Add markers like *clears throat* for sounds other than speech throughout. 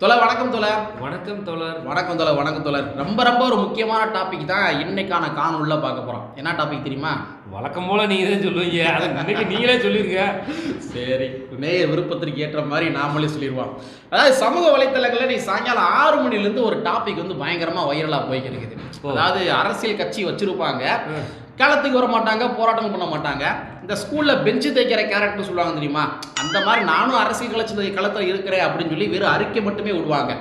தொலை வணக்கம் தொலர் வணக்கம் தோழர். வணக்கம் தொலை வணக்கம் தொலர் ரொம்ப ரொம்ப ஒரு முக்கியமான டாபிக் தான் இன்னைக்கான காணொலில பார்க்க போறோம். என்ன டாபிக் தெரியுமா? வழக்கம் போல நீங்க தான் சொல்லுவீங்க. அதை இன்னைக்கு நீங்களே சொல்லிருங்க. சரி நேயர் விருப்பத்திற்கு ஏற்ற மாதிரி நாமளே சொல்லிடுவோம். அதாவது சமூக வலைத்தளங்களில் நீ சாயங்காலம் ஆறு மணிலேருந்து ஒரு டாபிக் வந்து பயங்கரமா வைரலாக போய்க்கு இருக்குது. ஓ. அதாவது அரசியல் கட்சி வச்சிருப்பாங்க. ம். களத்துக்கு வர மாட்டாங்க போராட்டம் பண்ண மாட்டாங்க இந்த ஸ்கூல்ல பெஞ்சு தைக்கிற கேரக்டர் சொல்லுவாங்க தெரியுமா அந்த மாதிரி நானும் அரசியல் கட்சி களத்தில் இருக்கிறேன் அப்படின்னு சொல்லி வெறும் அறிக்கை மட்டுமே விடுவாங்க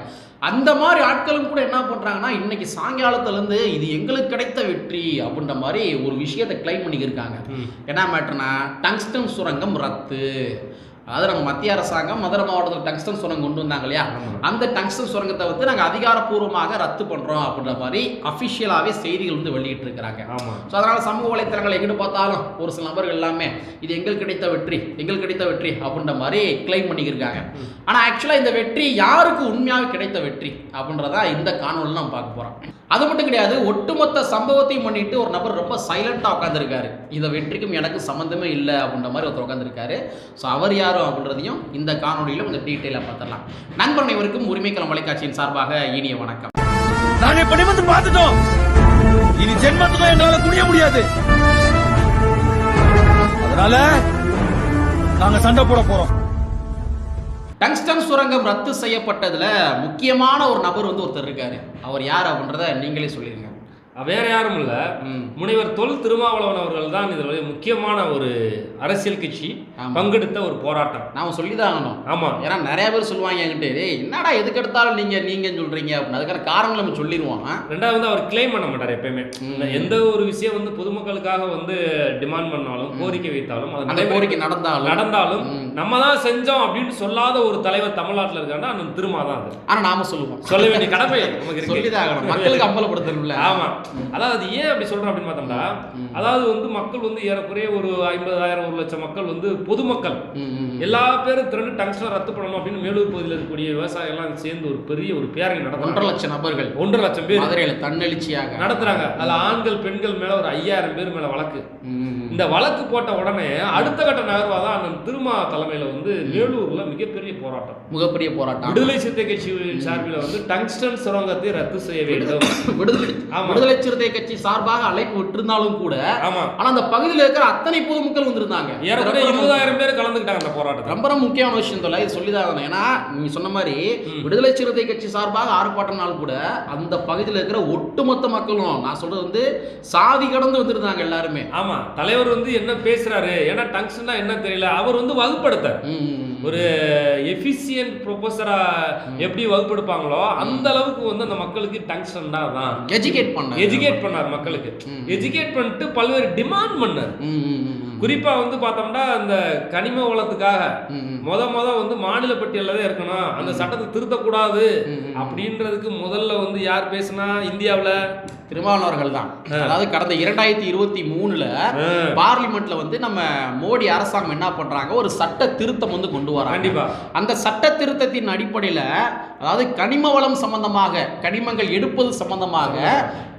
அந்த மாதிரி ஆட்களும் கூட என்ன பண்றாங்கன்னா இன்னைக்கு சாயங்காலத்துல இருந்து இது எங்களுக்கு கிடைத்த வெற்றி அப்படின்ற மாதிரி ஒரு விஷயத்தை கிளைம் பண்ணிக்கிருக்காங்க. என்ன மேட்டர்னா டங்ஸ்டன் சுரங்கம் ரத்து அதாவது நம்ம மத்திய அரசாங்கம் மதுரை மாவட்டத்தில் டங்ஸ்டன் சுரங்கம் கொண்டு வந்தாங்க இல்லையா. அந்த டங்ஸ்டன் சுரங்கத்தை வந்து நாங்கள் அதிகாரப்பூர்வமாக ரத்து பண்ணுறோம் அப்படின்ற மாதிரி அஃபிஷியலாகவே செய்திகள் வந்து வெளியிட்டு இருக்கிறாங்க. ஸோ அதனால் சமூக வலைத்தளங்கள் எங்கிட்டு பார்த்தாலும் ஒரு சில நபர்கள் எல்லாமே இது எங்களுக்கு கிடைத்த வெற்றி எங்களுக்கு கிடைத்த வெற்றி அப்படின்ற மாதிரி கிளைம் பண்ணிக்கிருக்காங்க. ஆனால் ஆக்சுவலாக இந்த வெற்றி யாருக்கு உண்மையாக கிடைத்த வெற்றி அப்படின்றதா இந்த காணொலியில் நம்ம பார்க்க போகிறோம் அது மட்டும் கிடையாது ஒட்டுமொத்த சம்பவத்தையும் பண்ணிட்டு ஒரு நபர் ரொம்ப சைலண்டாக உட்காந்துருக்காரு இந்த வெற்றிக்கும் எனக்கு சம்மந்தமே இல்லை அப்படின்ற மாதிரி ஒருத்தர் உட்காந்துருக்காரு ஸோ அவர் யாரும் அப்படின்றதையும் இந்த காணொலியில் கொஞ்சம் டீட்டெயிலாக பார்த்துடலாம். நண்பர் அனைவருக்கும் உரிமைக்களம் தொலைக்காட்சியின் சார்பாக இனிய வணக்கம். நாங்க இப்ப நிமிர்ந்து பார்த்துட்டோம். இனி ஜென்மத்துக்கும் எங்களால குனிய முடியாது. அதனால நாங்க சண்டை போட போறோம். டங்ஸ்டன் சுரங்கம் ரத்து செய்யப்பட்டதுல முக்கியமான ஒரு நபர் வந்து ஒருத்தர் இருக்காரு. அவர் யார் அப்படின்றத நீங்களே சொல்லிருங்க. வேற யாரும் இல்ல. முனைவர் தொல் திருமாவளவன் அவர்கள் தான் இதுல முக்கியமான ஒரு அரசியல் கட்சி. பங்கெடுத்த ஒரு போராட்டம். நாம சொல்லிதான் ஆகணும் ஆமா. ஏன்னா நிறைய பேர் சொல்லுவாங்க என்கிட்ட டேய் என்னடா எதுக்கு எடுத்தாலும் நீங்க நீங்கன்னு சொல்றீங்க அப்படின்னு. அதுக்கான காரணம் நம்ம சொல்லிடுவோம்? ரெண்டாவது அவர் கிளைம் பண்ண மாட்டார் எப்பயுமே. எந்த ஒரு விஷயம் வந்து பொதுமக்களுக்காக வந்து டிமாண்ட் பண்ணாலும் கோரிக்கை வைத்தாலும் அது அந்த கோரிக்கை நடந்தாலும் நடந்தாலும். நம்ம தான் செஞ்சோம் அப்படின்னு சொல்லாத ஒரு தலைவர் தமிழ்நாட்டுல இருக்காருன்னா அந்த திருமா தான் அது. ஆனா நாம சொல்லுவோம். சொல்ல வேண்டிய கடமை நமக்கு இருக்கு. சொல்லிதான் ஆகணும் மக்களுக்கு அம்பலப்படுத்தணும்ல. ஆமா. அதாவது ஏன் அப்படி சொல்றோம் அப்படின்னு பார்த்தோம்னா. அதாவது வந்து மக்கள் வந்து ஏறக்குறைய ஒரு ஐம்பதாயிரம் ஒரு லட்சம் மக்கள் வந்து பொதுமக்கள். எல்லா பேரும் திரண்டு டங்ஸ்டன் ரத்து பண்ணணும் அப்படின்னு மேலூர் பகுதியில் இருக்கக்கூடிய விவசாயிகள் எல்லாம் சேர்ந்து ஒரு பெரிய ஒரு பேரணி ஒன்றரை நடத்துறாங்க. லட்சம் நபர்கள் ஒன்றரை லட்சம் பேர் மதுரையில தன்னெழுச்சியாக நடத்துறாங்க. அதுல ஆண்கள் பெண்கள் மேல ஒரு ஐயாயிரம் பேர் மேல வழக்கு. இந்த வழக்கு போட்ட உடனே அடுத்த கட்ட நகர்வா தான் அண்ணன் திருமா தலைமையில வந்து மேலூர்ல மிகப்பெரிய போராட்டம். மிகப்பெரிய போராட்டம். விடுதலை சிறுத்தை கட்சியின் சார்பில் வந்து டங்ஸ்டன் சுரங்கத்தை ரத்து செய்ய வேண்டும். விடுதலை சிறுத்தை கட்சி சார்பாக அழைப்பு விட்டிருந்தாலும் கூட ஆமா ஆனா அந்த பகுதியில் இருக்கிற அத்தனை பொதுமக்கள் வந்திருந்தாங்க இருபதாயிரம் பேர் கலந்துக்கிட்டாங்க அந்த போராட்டத்தில் ரொம்ப ரொம்ப முக்கியமான விஷயம் தொலை இது சொல்லிதான். ஏன்னா நீங்க சொன்ன மாதிரி. விடுதலை சிறுத்தை கட்சி சார்பாக ஆர்ப்பாட்டம்னாலும் கூட அந்த பகுதியில் இருக்கிற ஒட்டுமொத்த மக்களும் நான் சொல்றது வந்து சாதி கடந்து வந்திருந்தாங்க எல்லாருமே ஆமா தலைவர் வந்து என்ன பேசுறாரு ஏன்னா டங்ஸ்டன்னா என்ன தெரியல அவர் வந்து வகுப்படுத்தார் ம். ஒரு எஃபிசியன்ட் ப்ரொஃபஸரா எப்படி வகுப்படுப்பாங்களோ அந்த அளவுக்கு வந்து அந்த மக்களுக்கு டங்ஸ்டன் தான். எஜுகேட் பண்ண எஜுகேட் பண்ணார் மக்களுக்கு. எஜுகேட் பண்ணிட்டு பல்வேறு டிமாண்ட் பண்ணார். ம், ம், ம், ம். குறிப்பா வந்து பார்த்தோம்னா அந்த கனிம வளத்துக்காக. முத முத வந்து மாநில பட்டியலில் தான் இருக்கணும். அந்த சட்டத்தை திருத்தக்கூடாது. அப்படின்றதுக்கு முதல்ல வந்து யார் பேசுனா இந்தியாவுல? திருமாவளவர்கள் தான் அதாவது கடந்த இரண்டாயிரத்தி இருபத்தி மூணுல பார்லிமெண்ட்ல வந்து நம்ம மோடி அரசாங்கம் என்ன பண்றாங்க? ஒரு சட்ட திருத்தம் வந்து கொண்டு வராங்க. கண்டிப்பா. அந்த சட்ட திருத்தத்தின் அடிப்படையில் அதாவது கனிம வளம் சம்பந்தமாக கனிமங்கள் எடுப்பது சம்பந்தமாக.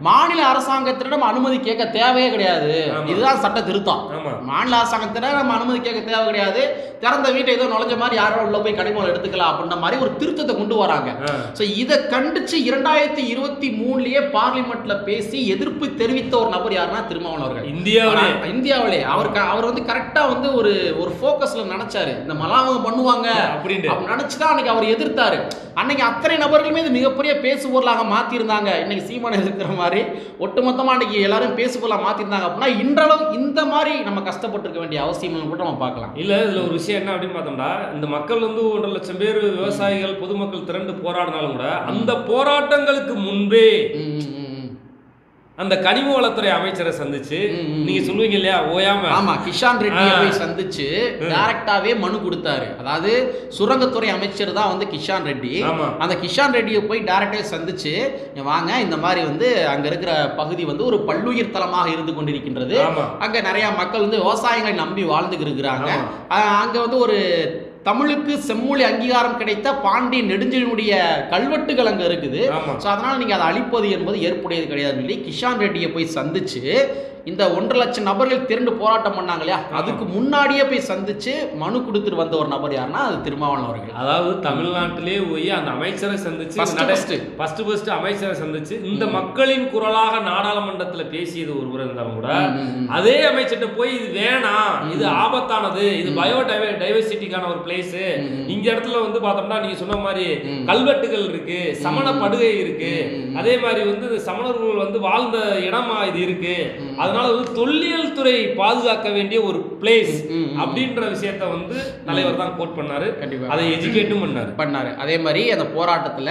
மாநில அரசாங்கத்திடம் அனுமதி கேட்க தேவையே கிடையாது. இதுதான் சட்ட திருத்தம். மாநில அரசாங்கத்திடம் நம்ம அனுமதி கேட்க தேவை கிடையாது. திறந்த வீட்டை ஏதோ நுழைஞ்ச மாதிரி யாரோ உள்ள போய் வளம் எடுத்துக்கலாம் அப்படின்ற மாதிரி ஒரு திருத்தத்தை கொண்டு வராங்க. ஸோ இதை கண்டிச்சு இரண்டாயிரத்தி இருபத்தி மூணுலயே பார்லிமெண்ட்ல பேசி எதிர்ப்பு தெரிவித்த ஒரு நபர் யாருன்னா திருமாவளவன் அவர்கள். இந்தியாவிலே. இந்தியாவிலே. அவர் அவர் வந்து கரெக்டா வந்து ஒரு ஒரு ஃபோக்கஸ்ல நினைச்சாரு இந்த மலாவங்க பண்ணுவாங்க அப்படின்ட்டு. அப்படி நினைச்சுதான் அன்னைக்கு அவர் எதிர்த்தாரு. அன்னைக்கு அத்தனை நபர்களுமே இது மிகப்பெரிய பேசு பொருளாக மாத்திருந்தாங்க இன்னைக்கு சீமான் எதிர்க்கிற மாதிரி ஒட்டுமொத்தமா அன்னைக்கு எல்லாரும் பேசு பொருளாக மாத்திருந்தாங்க அப்படின்னா இன்றளவு இந்த மாதிரி நம்ம கஷ்டப்பட்டிருக்க வேண்டிய அவசியம் கூட நம்ம பார்க்கலாம். இல்ல இதுல ஒரு விஷயம் என்ன அப்படின்னு பார்த்தோம்னா இந்த மக்கள் வந்து ஒன்றரை லட்சம் பேர் விவசாயிகள் பொதுமக்கள் திரண்டு போராடினாலும் கூட அந்த போராட்டங்களுக்கு முன்பே. அந்த கனிம வளத்துறை அமைச்சரை சந்திச்சு. நீங்க சொல்லுவீங்க இல்லையா? ஓயாம. ஆமா கிஷான் ரெட்டியை. போய் சந்திச்சு டைரக்டாவே மனு கொடுத்தாரு. அதாவது சுரங்கத்துறை அமைச்சர் தான் வந்து கிஷான் ரெட்டி. அந்த கிஷான் ரெட்டியை போய் டேரக்டாக சந்திச்சு "இங்க வாங்க இந்த மாதிரி வந்து அங்க இருக்கிற பகுதி வந்து ஒரு பல்லுயிர் தலமாக இருந்து கொண்டிருக்கின்றது. அங்க நிறைய மக்கள் வந்து விவசாயங்களை நம்பி வாழ்ந்துட்டு இருக்கிறாங்க. அங்க வந்து ஒரு தமிழுக்கு செம்மொழி அங்கீகாரம் கிடைத்த பாண்டி நெடுஞ்செழியனுடைய கல்வெட்டுகள் அங்க இருக்குது. ஸோ அதனால நீங்க அதை அழிப்பது என்பது ஏற்புடையது கிடையாதுன்னு சொல்லி கிஷான் ரெட்டியை போய் சந்திச்சு இந்த ஒன்றரை லட்சம் நபர்கள் திரண்டு போராட்டம் பண்ணாங்க இல்லையா? அதுக்கு முன்னாடியே போய் சந்திச்சு மனு கொடுத்துட்டு வந்த ஒரு நபர் யாருன்னா அது திருமாவளவன் அவர்கள். அதாவது தமிழ்நாட்டிலே போய் அந்த அமைச்சரை சந்திச்சு first first. அமைச்சரை சந்திச்சு இந்த மக்களின் குரலாக நாடாளுமன்றத்துல பேசியது ஒருவர் இருந்தாலும் கூட அதே அமைச்சர்கிட்ட போய் இது வேணாம் இது ஆபத்தானது இது பயோ டைவர்சிட்டிக்கான ஒரு பிளேஸ். இங்க இடத்துல வந்து பார்த்தோம்னா நீங்க சொன்ன மாதிரி. கல்வெட்டுகள் இருக்கு சமண படுகை இருக்கு. அதே மாதிரி வந்து சமணர்கள் வந்து வாழ்ந்த இடமா இது இருக்கு. அதனால வந்து தொல்லியல் துறை பாதுகாக்க வேண்டிய ஒரு பிளேஸ். அப்படின்ற விஷயத்த வந்து தலைவர் தான் கோட் பண்ணாரு. கண்டிப்பா. அதை எஜுகேட்டும் பண்ணாரு. பண்ணாரு. அதே மாதிரி அந்த போராட்டத்துல.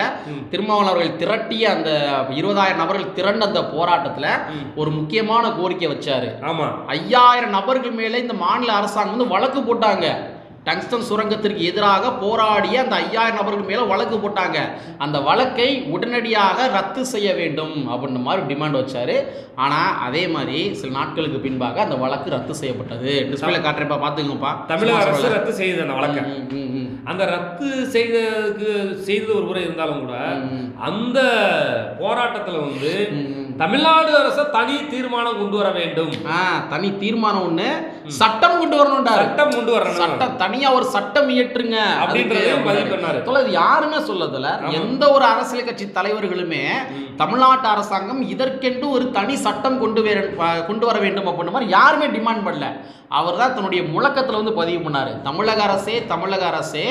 திருமாவளவன் அவர்கள் திரட்டிய அந்த இருபதாயிரம் நபர்கள் திரண்ட அந்த போராட்டத்துல. ஒரு முக்கியமான கோரிக்கை வச்சாரு. ஆமா. ஐயாயிரம் நபர்கள் மேலே இந்த மாநில அரசாங்கம் வந்து வழக்கு போட்டாங்க. டங்ஸ்டன் சுரங்கத்திற்கு எதிராக போராடிய அந்த ஐயாயிரம் நபர்கள் மேலே வழக்கு போட்டாங்க. அந்த வழக்கை உடனடியாக ரத்து செய்ய வேண்டும் அப்படின்ற மாதிரி டிமாண்ட் வச்சாரு. ஆனால் அதே மாதிரி சில நாட்களுக்கு பின்பாக அந்த வழக்கு ரத்து செய்யப்பட்டது. டிஸ்பிளே காட்டுறேன்ப்பா பார்த்துக்கோங்கப்பா தமிழக அரசு ரத்து செய்தது அந்த வழக்க. அந்த ரத்து செய்ததுக்கு செய்தது ஒரு முறை இருந்தாலும் கூட அந்த போராட்டத்துல வந்து. தமிழ்நாடு அரசு தனி தீர்மானம் கொண்டு வர வேண்டும். தனி தீர்மானம் ஒண்ணு. சட்டம் கொண்டு வரணும்டாரு. சட்டம் கொண்டு வரணும். சட்டம் தனியா ஒரு சட்டம் இயற்றுங்க. அப்படின்றதையும் பதிவு பண்ணாரு. யாருமே சொல்லதில்ல. எந்த ஒரு அரசியல் கட்சி தலைவர்களுமே தமிழ்நாட்டு அரசாங்கம் இதற்கென்று ஒரு தனி சட்டம் கொண்டு வர கொண்டு வர வேண்டும் அப்படின்ற மாதிரி யாருமே டிமாண்ட் பண்ணல. அவர் தான் தன்னுடைய முழக்கத்தில் வந்து பதிவு பண்ணாரு. தமிழக அரசே தமிழக அரசே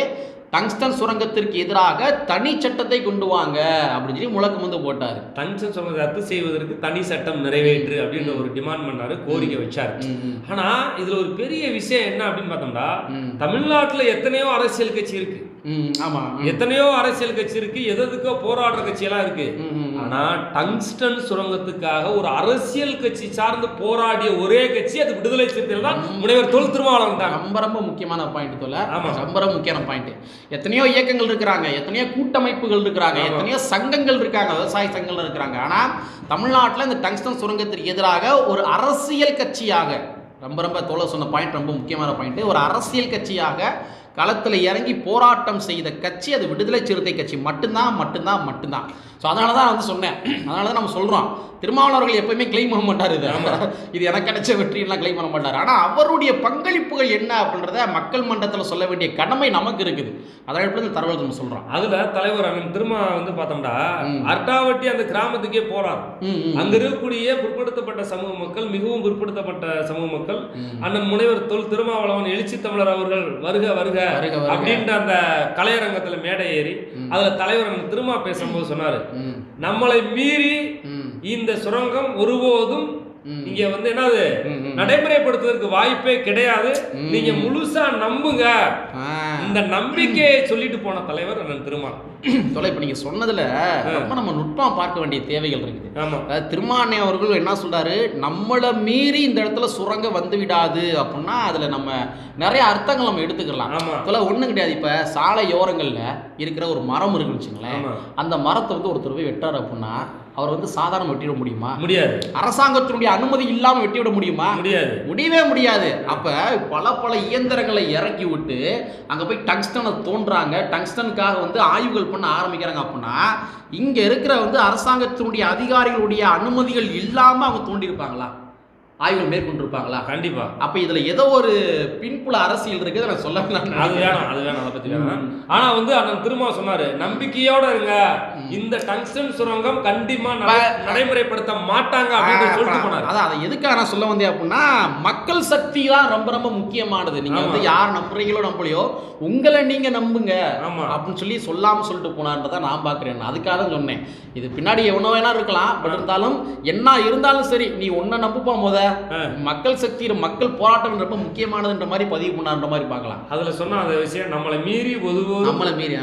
டங்ஸ்டன் சுரங்கத்திற்கு எதிராக தனி சட்டத்தை கொண்டு வாங்க அப்படின்னு சொல்லி முழக்கம் வந்து போட்டாரு. டங்ஸ்டன் சொன்னதை ரத்து செய்வதற்கு தனி சட்டம் நிறைவேற்று அப்படின்ற ஒரு டிமாண்ட் பண்ணாரு கோரிக்கை வச்சாரு. ஆனா இதுல ஒரு பெரிய விஷயம் என்ன அப்படின்னு பார்த்தோம்னா. தமிழ்நாட்டுல எத்தனையோ அரசியல் கட்சி இருக்கு. ஆமா. எத்தனையோ அரசியல் கட்சி இருக்கு எதுக்கோ போராடுற கட்சி எல்லாம் இருக்கு ம், ம், ம். ஆனா டங்ஸ்டன் சுரங்கத்துக்காக ஒரு அரசியல் கட்சி சார்ந்து போராடிய ஒரே கட்சி அது விடுதலை சிறுத்தைகள் தான் முனைவர் தொல் திருமாவளவன் தான். ரொம்ப ரொம்ப முக்கியமான பாயிண்ட் தோல ஆமா. ரொம்ப ரொம்ப முக்கியமான பாயிண்ட் எத்தனையோ இயக்கங்கள் இருக்கிறாங்க எத்தனையோ கூட்டமைப்புகள் இருக்கிறாங்க. எத்தனையோ சங்கங்கள் இருக்காங்க விவசாய சங்கங்கள் இருக்கிறாங்க. ஆனா தமிழ்நாட்டுல இந்த டங்ஸ்டன் சுரங்கத்திற்கு எதிராக ஒரு அரசியல் கட்சியாக ரொம்ப ரொம்ப தோழர் சொன்ன பாயிண்ட் ரொம்ப முக்கியமான பாயிண்ட் ஒரு அரசியல் கட்சியாக களத்தில் இறங்கி போராட்டம் செய்த கட்சி அது விடுதலை சிறுத்தை கட்சி. மட்டும்தான் மட்டும்தான் மட்டும்தான். ஸோ அதனால தான் வந்து சொன்னேன். அதனால தான் நம்ம சொல்கிறோம் திருமாவளவர்கள் எப்பயுமே கிளைம் பண்ண மாட்டார் இது. இது எனக்கு கிடைச்ச வெற்றியெல்லாம் கிளைம் பண்ண மாட்டார். ஆனால் அவருடைய பங்களிப்புகள் என்ன அப்படின்றத மக்கள் மன்றத்தில் சொல்ல வேண்டிய கடமை நமக்கு இருக்குது. அதனால எப்படி இந்த தகவல் நம்ம சொல்கிறோம் அதுல தலைவர் அண்ணன் திருமா வந்து பார்த்தோம்னா ம். அர்ட்டாவட்டி அந்த கிராமத்துக்கே ம், அங்க இருக்கக்கூடிய பிற்படுத்தப்பட்ட சமூக மக்கள் மிகவும் பிற்படுத்தப்பட்ட சமூக மக்கள். அண்ணன் முனைவர் தொல் திருமாவளவன் எழுச்சி தமிழர் அவர்கள் வருக வருக வருக, வருக. அப்படின்ற அந்த கலையரங்கத்துல மேடை ஏறி. அதுல தலைவர் திருமா பேசும்போது சொன்னாரு. நம்மளை மீறி இந்த சுரங்கம் ஒருபோதும் ம். இங்க வந்து என்னது. நடைமுறைப்படுத்துவதற்கு வாய்ப்பே கிடையாது. நீங்க முழுசா நம்புங்க. இந்த நம்பிக்கையை சொல்லிட்டு போன தலைவர் அண்ணன் திருமா *clears throat* தொலை இப்போ நீங்கள் சொன்னதில் ரொம்ப நம்ம நுட்பமாக பார்க்க வேண்டிய தேவைகள் இருக்குது. ஆமா. அதாவது திருமானே அவர்கள் என்ன சொல்றாரு? நம்மளை மீறி இந்த இடத்துல சுரங்க வந்து விடாது அப்படின்னா அதில் நம்ம நிறைய அர்த்தங்கள் நம்ம எடுத்துக்கலாம். அதில் ஒன்றும் கிடையாது. இப்போ சாலையோரங்களில் இருக்கிற ஒரு மரம் இருக்குன்னு வச்சுங்களேன். அந்த மரத்தை வந்து ஒருத்தர் போய் வெட்டார் அப்படின்னா அவர் வந்து சாதாரண வெட்டிவிட முடியுமா? முடியாது. அரசாங்கத்தினுடைய அனுமதி இல்லாமல் வெட்டிவிட முடியுமா? முடியாது. முடியவே முடியாது. அப்ப பல பல இயந்திரங்களை இறக்கி விட்டு அங்க போய் டங்ஸ்டனை தோன்றாங்க. டங்ஸ்டனுக்காக வந்து ஆய்வுகள் பண்ண ஆரம்பிக்கிறாங்க அப்படின்னா இங்க இருக்கிற வந்து அரசாங்கத்தினுடைய அதிகாரிகளுடைய அனுமதிகள் இல்லாம அவங்க தோண்டியிருப்பாங்களா? ஆய்வுகள் மேற்கொண்டிருப்பாங்களா? கண்டிப்பா. அப்ப இதுல ஏதோ ஒரு பின்புல அரசியல் இருக்குது நான் சொல்ல அது வேணாம் அது வேணாம் அதை பத்தி வேணாம். ஆனா வந்து அண்ணன் திரும்ப சொன்னாரு நம்பிக்கையோட இருங்க. இந்த டங்ஸ்டன் சுரங்கம் கண்டிப்பா நட- நடைமுறைப்படுத்த மாட்டாங்க அப்படின்னு சொல்லிட்டு போனாரு. அதான் அதை எதுக்காக நான் சொல்ல வந்தேன் அப்படின்னா மக்கள் சக்தி தான் ரொம்ப ரொம்ப முக்கியமானது. நீங்க வந்து. யார் நம்புறீங்களோ நம்பலையோ உங்களை நீங்க நம்புங்க ஆமா. அப்படின்னு சொல்லி சொல்லாம சொல்லிட்டு போனான்றதை நான் பார்க்குறேன் அதுக்காக தான் சொன்னேன். இது பின்னாடி எவனோ வேணா இருக்கலாம் பட் இருந்தாலும் என்ன இருந்தாலும் சரி நீ ஒன்றை நம்புப்பா முத. மக்கள் சக்தி மக்கள் போராட்டம் ரொம்ப முக்கியமானதுன்ற மாதிரி பதிவு பண்ணான்ற மாதிரி பார்க்கலாம் அதுல சொன்ன அந்த விஷயம் நம்மளை மீறி ஒதுவோதும் நம்மளை மீறி.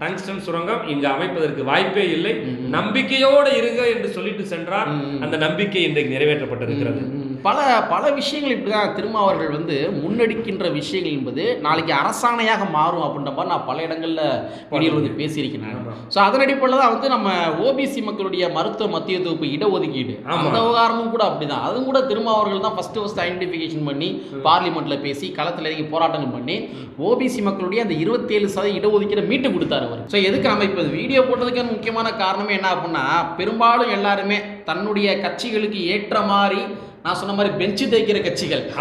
டங்ஸ்டன் சுரங்கம் இங்க அமைப்பதற்கு வாய்ப்பே இல்லை. நம்பிக்கையோடு இருங்க என்று சொல்லிட்டு சென்றார். அந்த நம்பிக்கை இன்றைக்கு நிறைவேற்றப்பட்டிருக்கிறது. பல பல விஷயங்கள் இப்படிதான் திரும்ப அவர்கள் வந்து முன்னெடுக்கின்ற விஷயங்கள் என்பது நாளைக்கு அரசாணையாக மாறும் அப்படின்ற மாதிரி நான் பல இடங்கள்ல வீடியோ வந்து பேசியிருக்கேன் நான். ஸோ அதன் அடிப்படையில் தான் வந்து நம்ம ஓபிசி மக்களுடைய மருத்துவ மத்திய தொகுப்பு இடஒதுக்கீடு. அந்த விவகாரமும் கூட அப்படிதான். அதுவும் கூட திரும்ப அவர்கள் தான் ஃபர்ஸ்ட் ஃபர்ஸ்ட் ஐடென்டிஃபிகேஷன் பண்ணி பார்லிமெண்ட்ல பேசி களத்தில் இறங்கி போராட்டங்கள் பண்ணி ஓபிசி மக்களுடைய அந்த இருபத்தேழு சதவீத இடஒதுக்கீடை மீட்டு கொடுத்தாரு அவர். ஸோ எதுக்கு நம்ம இப்போ வீடியோ போட்டதுக்கான முக்கியமான காரணமே என்ன அப்படின்னா பெரும்பாலும் எல்லாருமே தன்னுடைய கட்சிகளுக்கு ஏற்ற மாதிரி நான் சொன்ன மாதிரி பெஞ்சு தேய்க்கிற கட்சிகள்.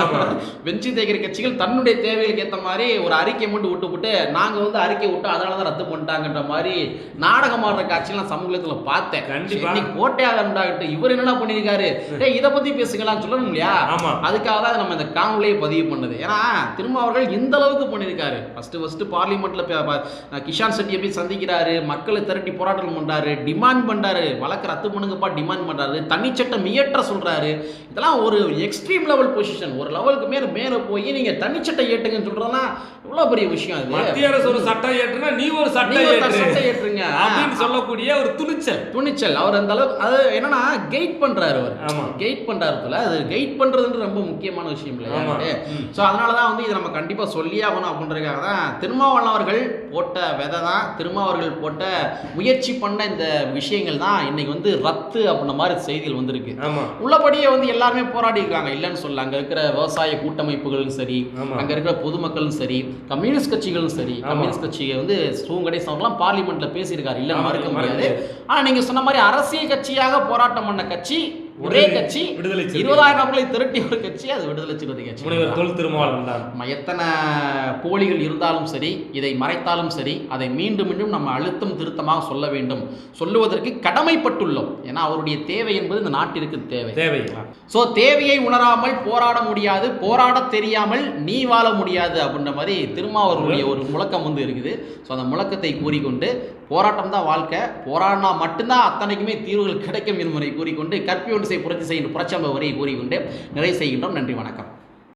பெஞ்சு தேய்க்கிற கட்சிகள் தன்னுடைய தேவைகளுக்கு ஏற்ற மாதிரி ஒரு அறிக்கை மட்டும் விட்டு விட்டு நாங்கள் வந்து அறிக்கை விட்டு அதனால தான் ரத்து பண்ணிட்டாங்கன்ற மாதிரி நாடகம் ஆடுற காட்சிகள் நான் சமூகத்தில் பார்த்தேன். கண்டிப்பா. இன்னைக்கு போட்டே ஆகண்டாகட்டும் இவர் என்னடா பண்ணியிருக்காரு? டேய் இதை பற்றி பேசுங்களான்னு சொல்லணும் இல்லையா? அதுக்காக தான் நம்ம இந்த காணொலியை பதிவு பண்ணது. ஏன்னா திரும்ப அவர்கள் இந்த அளவுக்கு பண்ணியிருக்காரு. ஃபர்ஸ்ட் ஃபர்ஸ்ட் பார்லிமெண்ட்ல பே- ப- கிஷான் செட்டியை போய் சந்திக்கிறாரு? மக்களை திரட்டி போராட்டம் பண்றாரு. டிமாண்ட் பண்றாரு. வழக்கு ரத்து பண்ணுங்கப்பா டிமாண்ட் பண்றாரு. தனிச்சட்டம் இயற்ற சொல்றாரு. இதெல்லாம் ஒரு எக்ஸ்ட்ரீம் லெவல் பொசிஷன் ஒரு லெவலுக்கு மேல மேல போய் நீங்க தனிச்சட்டம் ஏட்டுங்கன்னு சொல்றதெல்லாம் எவ்வளவு பெரிய விஷயம் அது. மத்திய அரசு ஒரு சட்டம் ஏற்றுனா நீ ஒரு சட்டம் சட்டம் ஏற்றுங்க. அப்படின்னு சொல்லக்கூடிய ஒரு துணிச்சல். துணிச்சல். அவர் அந்த அளவுக்கு அது என்னன்னா கெயிட் பண்றாரு அவர். ஆமா. கெயிட் பண்றாரு போல. அது கெயிட் பண்றதுன்றது ரொம்ப முக்கியமான விஷயம் ம். ஸோ அதனால தான் வந்து இதை நம்ம கண்டிப்பாக சொல்லி ஆகணும் அப்படின்றதுக்காக தான் திருமாவளவன் அவர்கள் போட்ட விதை தான். திருமாவர்கள் போட்ட முயற்சி பண்ண இந்த விஷயங்கள் தான் இன்னைக்கு வந்து ரத்து அப்படின்ற மாதிரி செய்திகள் வந்திருக்கு. உள்ளபடியே வந்து எல்லாருமே போராடி இருக்காங்க இல்லைன்னு சொல்லல அங்க இருக்கிற விவசாய கூட்டமைப்புகளும் சரி. அங்க இருக்கிற பொதுமக்களும் சரி கம்யூனிஸ்ட் கட்சிகளும் சரி. கம்யூனிஸ்ட் கட்சியை வந்து சூங்கடேசன் அவர்லாம் பார்லிமெண்ட்ல பேசியிருக்காரு இல்லைன்னு மறுக்க முடியாது ஆனா நீங்க சொன்ன மாதிரி அரசியல் கட்சியாக போராட்டம் பண்ண கட்சி ஒரே கட்சி விடுதலை. இருபதாயிரம் நபர்களை திரட்டிய ஒரு கட்சி அது விடுதலை சிறுத்தை கட்சி. முனைவர் தொல் திருமாவளவன் தான் எத்தனை போலிகள் இருந்தாலும் சரி இதை மறைத்தாலும் சரி அதை மீண்டும் மீண்டும் நம்ம அழுத்தம் திருத்தமாக சொல்ல வேண்டும். சொல்லுவதற்கு கடமைப்பட்டுள்ளோம். ஏன்னா அவருடைய தேவை என்பது இந்த நாட்டிற்கு தேவை. தேவை. ஸோ தேவையை உணராமல் போராட முடியாது போராட தெரியாமல் நீ வாழ முடியாது அப்படின்ற மாதிரி திருமாவர்களுடைய ஒரு முழக்கம் வந்து இருக்குது. ஸோ அந்த முழக்கத்தை கூறிக்கொண்டு போராட்டம் தான் வாழ்க்கை. போராடினா மட்டும்தான் அத்தனைக்குமே தீர்வுகள் கிடைக்கும் என்பதை கூறிக்கொண்டு கற்பி ஒன்று செய் புரட்சி செய்கின்ற புரட்சி கூறிக்கொண்டு நிறைவு செய்கின்றோம். நன்றி வணக்கம்.